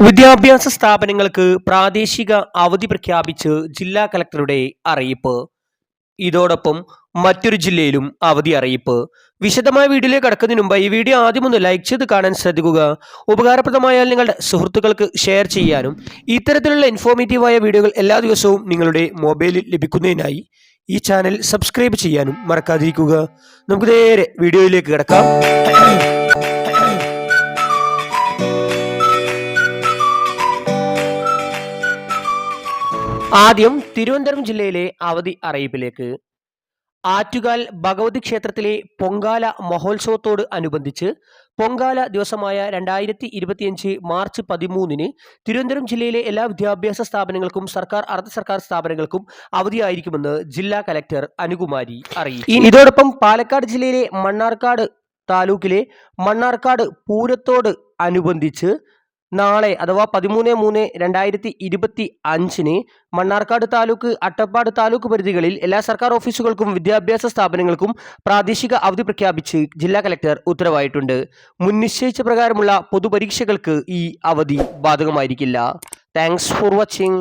വിദ്യാഭ്യാസ സ്ഥാപനങ്ങൾക്ക് പ്രാദേശിക അവധി പ്രഖ്യാപിച്ച് ജില്ലാ കലക്ടറുടെ അറിയിപ്പ്. ഇതോടൊപ്പം മറ്റൊരു ജില്ലയിലും അവധി അറിയിപ്പ്. വിശദമായ വീഡിയോയിലേക്ക് കടക്കുന്നതിന് മുമ്പ് ഈ വീഡിയോ ആദ്യം ഒന്ന് ലൈക്ക് ചെയ്ത് കാണാൻ ശ്രദ്ധിക്കുക. ഉപകാരപ്രദമായാൽ നിങ്ങളുടെ സുഹൃത്തുക്കൾക്ക് ഷെയർ ചെയ്യാനും ഇത്തരത്തിലുള്ള ഇൻഫോർമേറ്റീവായ വീഡിയോകൾ എല്ലാ ദിവസവും നിങ്ങളുടെ മൊബൈലിൽ ലഭിക്കുന്നതിനായി ഈ ചാനൽ സബ്സ്ക്രൈബ് ചെയ്യാനും മറക്കാതിരിക്കുക. നമുക്ക് നേരെ വീഡിയോയിലേക്ക് കിടക്കാം. ആദ്യം തിരുവനന്തപുരം ജില്ലയിലെ അവധി അറിയിപ്പിലേക്ക്. ആറ്റുകാൽ ഭഗവതി ക്ഷേത്രത്തിലെ പൊങ്കാല മഹോത്സവത്തോട് അനുബന്ധിച്ച് പൊങ്കാല ദിവസമായ രണ്ടായിരത്തി ഇരുപത്തിയഞ്ച് മാർച്ച് പതിമൂന്നിന് തിരുവനന്തപുരം ജില്ലയിലെ എല്ലാ വിദ്യാഭ്യാസ സ്ഥാപനങ്ങൾക്കും സർക്കാർ അർദ്ധ സർക്കാർ സ്ഥാപനങ്ങൾക്കും അവധിയായിരിക്കുമെന്ന് ജില്ലാ കലക്ടർ അനുകുമാരി അറിയിച്ചു. ഇതോടൊപ്പം പാലക്കാട് ജില്ലയിലെ മണ്ണാർക്കാട് താലൂക്കിലെ മണ്ണാർക്കാട് പൂരത്തോട് അനുബന്ധിച്ച് നാളെ അഥവാ പതിമൂന്ന് മൂന്ന് രണ്ടായിരത്തി ഇരുപത്തി അഞ്ചിന് മണ്ണാർക്കാട് താലൂക്ക് അട്ടപ്പാട് താലൂക്ക് പരിധികളിൽ എല്ലാ സർക്കാർ ഓഫീസുകൾക്കും വിദ്യാഭ്യാസ സ്ഥാപനങ്ങൾക്കും പ്രാദേശിക അവധി പ്രഖ്യാപിച്ച് ജില്ലാ കലക്ടർ ഉത്തരവായിട്ടുണ്ട്. മുൻ നിശ്ചയിച്ച പ്രകാരമുള്ള പൊതുപരീക്ഷകൾക്ക് ഈ അവധി ബാധകമായിരിക്കില്ല. Thanks for watching